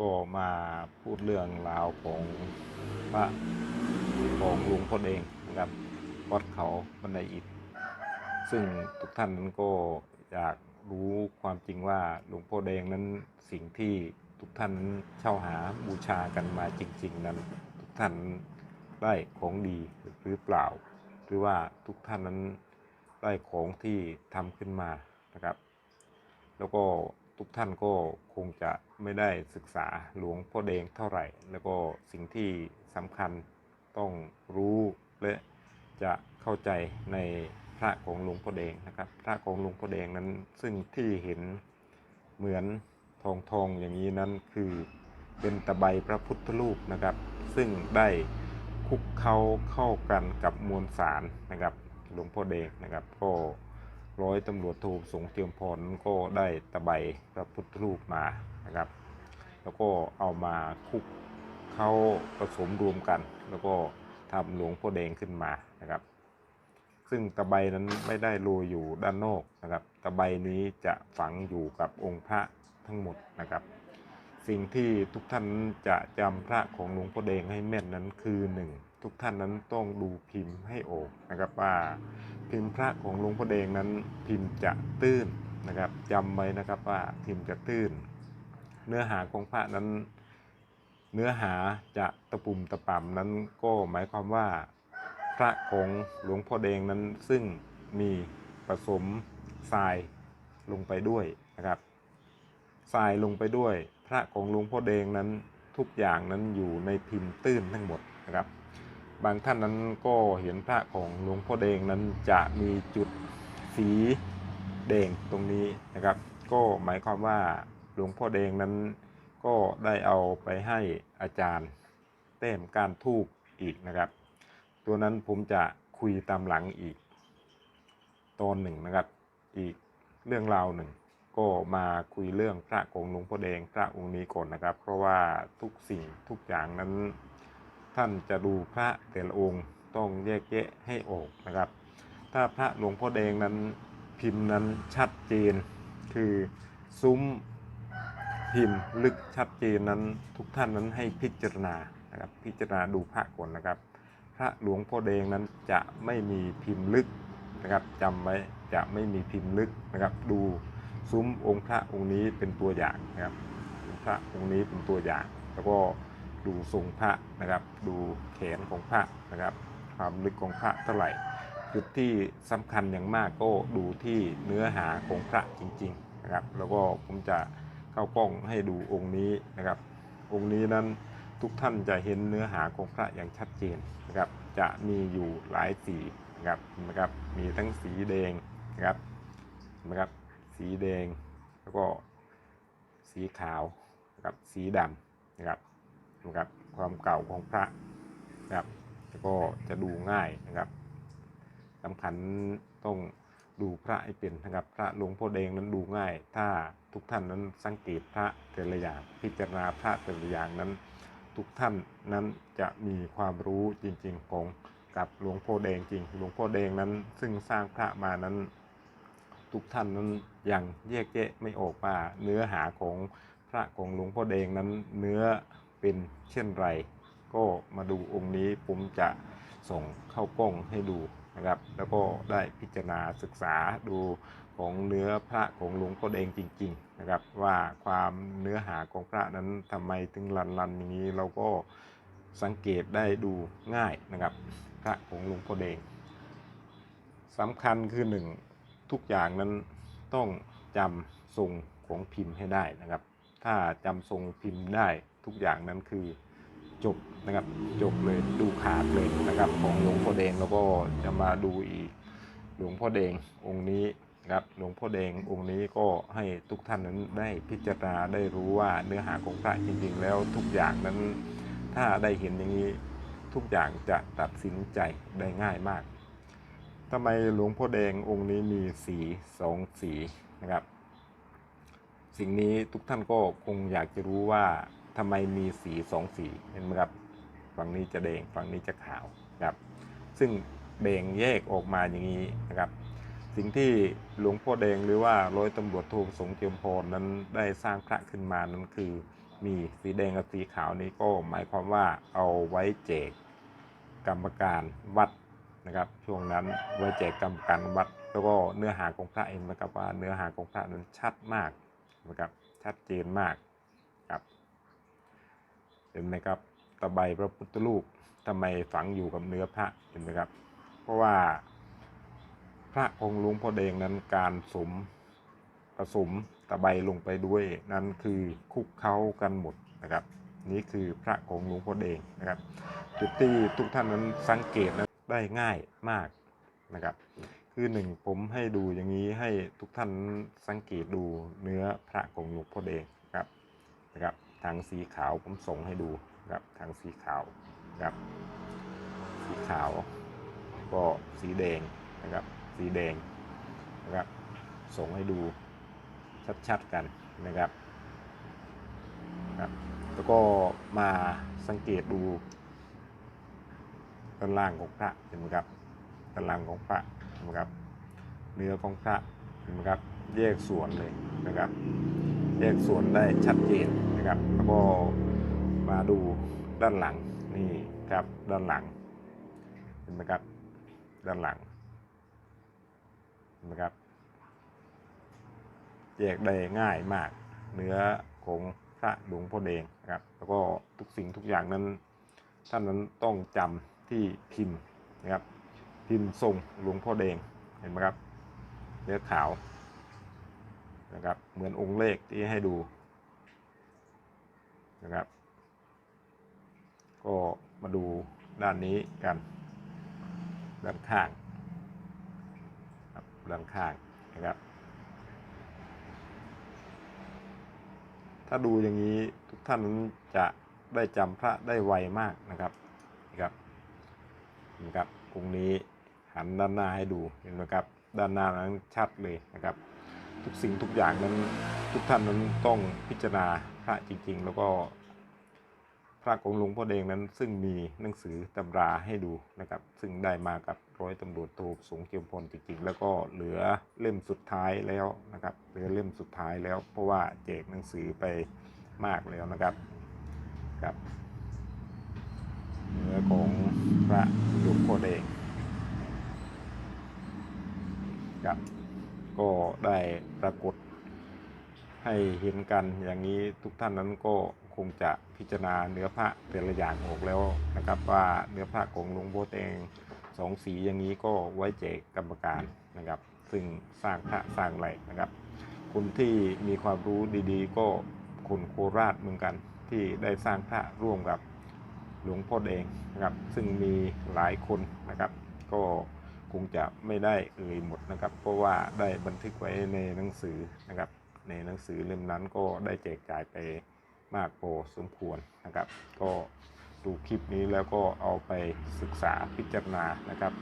ก็มาพูดเรื่องราวของพระของลวงพ่อเองนะครับวัดเขาบันไดอิฐซึ่งทุกท่านนั้นก็อยากรู้ความจริงว่าหลวงพ่อแดงนั้นสิ่งที่ทุกท่านเช่าหาบูชากันมาจริง ๆ นั้น ทุกท่านได้ของดีหรือเปล่า หรือว่าทุกท่านนั้นได้ของที่ทำขึ้นมานะครับ แล้วก็ ทุกท่านก็คงจะไม่ได้ศึกษาหลวงพ่อแดงเท่าไหร่ แล้วก็สิ่งที่สำคัญต้องรู้และจะเข้าใจในพระของหลวงพ่อแดงนะครับ พระของหลวงพ่อแดงนั้นซึ่งที่เห็นเหมือนทองทองๆอย่างนี้นั้นคือเป็นตะไบพระพุทธรูปนะครับ ซึ่งได้คุกเข้าเข้ากันกับมวลสารนะครับหลวงพ่อแดงนะครับก็ ร้อยตำรวจโทสงเทียมพรก็ได้ตะไบพระพุทธรูปมานะครับ แล้วก็เอามาคุกเข้าผสมรวมกัน แล้วก็ทำหลวงพ่อแดงขึ้นมานะครับ ซึ่งตะไบนั้นไม่ได้โรยอยู่ด้านนอกนะครับ ตะไบนี้จะฝังอยู่กับองค์พระทั้งหมดนะครับ สิ่งที่ทุกท่านจะจำพระของหลวงพ่อแดงให้แม่นนั้นคือหนึ่งทุกท่านนั้นต้องดูพิมพ์ให้ออกนะครับว่าพิมพ์พระของหลวงพ่อแดงนั้นพิมพ์จะตื้นนะครับจำไว้นะครับว่าพิมพ์จะตื้น เนื้อหาของพระนั้น เนื้อหาจะตะปุ่มตะป่ำนั้นก็หมายความว่าพระของหลวงพ่อแดงนั้นซึ่งมีผสมทรายลงไปด้วยนะครับทรายลงไปด้วย ระของหลวงพ่อแดงนั้นทุกอย่างนั้นอยู่ในพิมพ์ตื้นทั้งหมดนะครับ บางท่านนั้นก็เห็นพระของหลวงพ่อแดงนั้นจะมีจุดสีแดงตรงนี้นะครับ ก็หมายความว่าหลวงพ่อแดงนั้นก็ได้เอาไปให้อาจารย์แต้มการทูบอีกนะครับ ตัวนั้นผมจะคุยตามหลังอีกตอนหนึ่งนะครับ อีกเรื่องราวหนึ่ง ก็มาคุยเรื่องพระองหลวงพ่อแดงพระองค์นี้ก่อนนะครับ เพราะว่าทุกสิ่งทุกอย่างนั้น ท่านจะดูพระแต่ละองค์ต้องแยกแยะให้ออกนะครับ ถ้าพระหลวงพ่อแดงนั้นพิมพ์นั้นชัดเจน คือซุ้มพิมพ์ลึกชัดเจนนั้นทุกท่านนั้นให้พิจารณานะครับพิจารณาดูพระก่อนนะครับ พระหลวงพ่อแดงนั้นจะไม่มีพิมพ์ลึกนะครับจำไว้จะไม่มีพิมพ์ลึกนะครับดู ซุ้มองค์พระองค์นี้เป็นตัวอย่างนะครับพระองค์นี้เป็นตัวอย่าง แล้วก็ดูทรงพระนะครับ ดูแขนของพระนะครับ ความลึกของพระเท่าไหร่ จุดที่สำคัญอย่างมากก็ดูที่เนื้อหาของพระจริงๆนะครับ แล้วก็ผมจะเข้ากล้องให้ดูองค์นี้นะครับ องค์นี้นั้นทุกท่านจะเห็นเนื้อหาของพระอย่างชัดเจนนะครับ จะมีอยู่หลายสีนะครับนะครับ มีทั้งสีแดงนะครับนะครับ สีแดง แล้วก็สีขาวนะครับสีดำนะครับนะครับความเก่าของพระนะครับแล้วก็จะดูง่ายนะครับสำคัญต้องดูพระให้เป็นนะครับ พระหลวงพ่อแดงนั้นดูง่าย ถ้าทุกท่านนั้นสังเกตพระแต่ละอย่างพิจารณาพระแต่ละอย่างนั้น ทุกท่านนั้นจะมีความรู้จริงๆของกับหลวงพ่อแดงจริง หลวงพ่อแดงนั้นซึ่งสร้างพระมานั้น ทุกท่านนั้นยังแยกแยะไม่ออกว่าเนื้อหาของพระของหลวงพ่อแดงนั้นเนื้อเป็นเช่นไร ก็มาดูองค์นี้ผมจะส่งเข้ากล้องให้ดูนะครับ แล้วก็ได้พิจารณาศึกษาดูของเนื้อพระของหลวงพ่อแดงจริง ๆ นะครับ ว่าความเนื้อหาของพระนั้นทำไมถึงรันรันๆอย่างนี้เราก็สังเกตได้ดูง่ายนะครับ พระของหลวงพ่อแดงสำคัญคือหนึ่ง ทุกอย่างนั้นต้องจำทรงของพิมพ์ให้ได้นะครับ ถ้าจำทรงพิมพ์ได้ทุกอย่างนั้นคือจบนะครับจบเลยดูขาดเลยนะครับของหลวงพ่อแดงแล้วก็จะมาดูอีกหลวงพ่อแดงองค์นี้นะครับหลวงพ่อแดงองค์นี้ก็ให้ทุกท่านนั้นได้พิจารณาได้รู้ว่าเนื้อหาของพระจริงๆ แล้วทุกอย่างนั้นถ้าได้เห็นอย่างนี้ทุกอย่างจะตัดสินใจได้ง่ายมาก ทำไมหลวงพ่อแดงองค์นี้มีสีสองสีนะครับ สิ่งนี้ทุกท่านก็คงอยากจะรู้ว่าทำไมมีสีสองสีเห็นไหมครับฝั่งนี้จะแดงฝั่งนี้จะขาวครับ ซึ่งแบ่งแยกออกมาอย่างนี้นะครับ สิ่งที่หลวงพ่อแดงหรือว่าร้อยตำรวจโทประสงค์เทียมพรนั้นได้สร้างพระขึ้นมานั้นคือมีสีแดงกับสีขาวนี้ก็หมายความว่าเอาไว้แจกกรรมการวัด นะครับ ช่วงนั้นไว้แจกกรรมการวัดแล้วก็เนื้อหาของพระเองนะครับว่าเนื้อหาของพระนั้นชัดมากนะครับชัดเจนมากครับเห็นไหมครับตะไบพระพุทธรูปทำไมฝังอยู่กับเนื้อพระเห็นไหมครับ เพราะว่า พระองค์หลวงพ่อแดงนั้นการสมผสมตะไบลงไปด้วยนั่นคือคุกเคล้ากันหมดนะครับ นี่คือพระของหลวงพ่อแดงนะครับ จุดที่ทุกท่านนั้นสังเกตนะ ได้ง่ายมากนะครับ คือหนึ่งผมให้ดูอย่างนี้ให้ทุกท่านสังเกตดูเนื้อพระของหลวงพ่อแดงนะครับนะครับทางสีขาวผมส่งให้ดูนะครับทางสีขาวนะครับสีขาว ก็สีแดงนะครับ สีแดงนะครับส่งให้ดูชัดๆกันนะครับครับแล้วก็มาสังเกตดู ด้านล่างของพระเห็นไหมครับด้านล่างของพระเห็นไหมครับ เนื้อของพระเห็นไหมครับ แยกส่วนเลยนะครับ แยกส่วนได้ชัดเจนนะครับ แล้วก็มาดูด้านหลังนี่ครับด้านหลังเห็นไหมครับ ด้านหลังเห็นไหมครับ แยกได้ง่ายมาก เนื้อของพระหลวงพ่อแดงนะครับ แล้วก็ทุกสิ่งทุกอย่างนั้นท่านนั้นต้องจำ ที่พิมพ์นะครับ พิมพ์ทรงหลวงพ่อแดงเห็นไหมครับเนื้อขาวนะครับเหมือนองค์เลขที่ให้ดูนะครับ ก็มาดูด้านนี้กัน ด้านข้างด้านข้างนะครับ ถ้าดูอย่างนี้ทุกท่านจะได้จำพระได้ไวมากนะครับนะครับ นะครับองนี้หันด้านหน้าให้ดูเห็นไหมครับด้านหน้านั้นชัดเลยนะครับ ทุกสิ่งทุกอย่างนั้นทุกท่านนั้นต้องพิจารณาพระจริง ๆ แล้วก็พระของหลวงพ่อแดงนั้นซึ่งมีหนังสือตำราให้ดูนะครับ ซึ่งได้มากับร้อยตำรวจโทสงเกียมพลจริงๆ แล้วก็เหลือเล่มสุดท้ายแล้วนะครับเหลือเล่มสุดท้ายแล้ว เพราะว่าแจกหนังสือไปมากแล้วนะครับครับ นื้อของพระหลวงพ่อแดงครับก็ได้ปรากฏให้เห็นกันอย่างนี้ทุกท่านนั้นก็คงจะพิจารณาเนื้อพระแต่ละอย่างออกแล้วนะครับ ว่าเนื้อพระของหลวงพ่อแดงสองสีอย่างนี้ก็ไว้แจกกรรมการนะครับ ซึ่งสร้างพระสร้างไรนะครับคนที่มีความรู้ดีๆ ก็คนโคราชเหมือนกันที่ได้สร้างพระร่วมกับ หลวงพ่อแดงนะครับ ซึ่งมีหลายคนนะครับ ก็คงจะไม่ได้เอ่ยหมดนะครับ เพราะว่าได้บันทึกไว้ในหนังสือนะครับ ในหนังสือเล่มนั้นก็ได้แจกจ่ายไปมากพอสมควรนะครับ ก็ดูคลิปนี้แล้วก็เอาไปศึกษาพิจารณานะครับ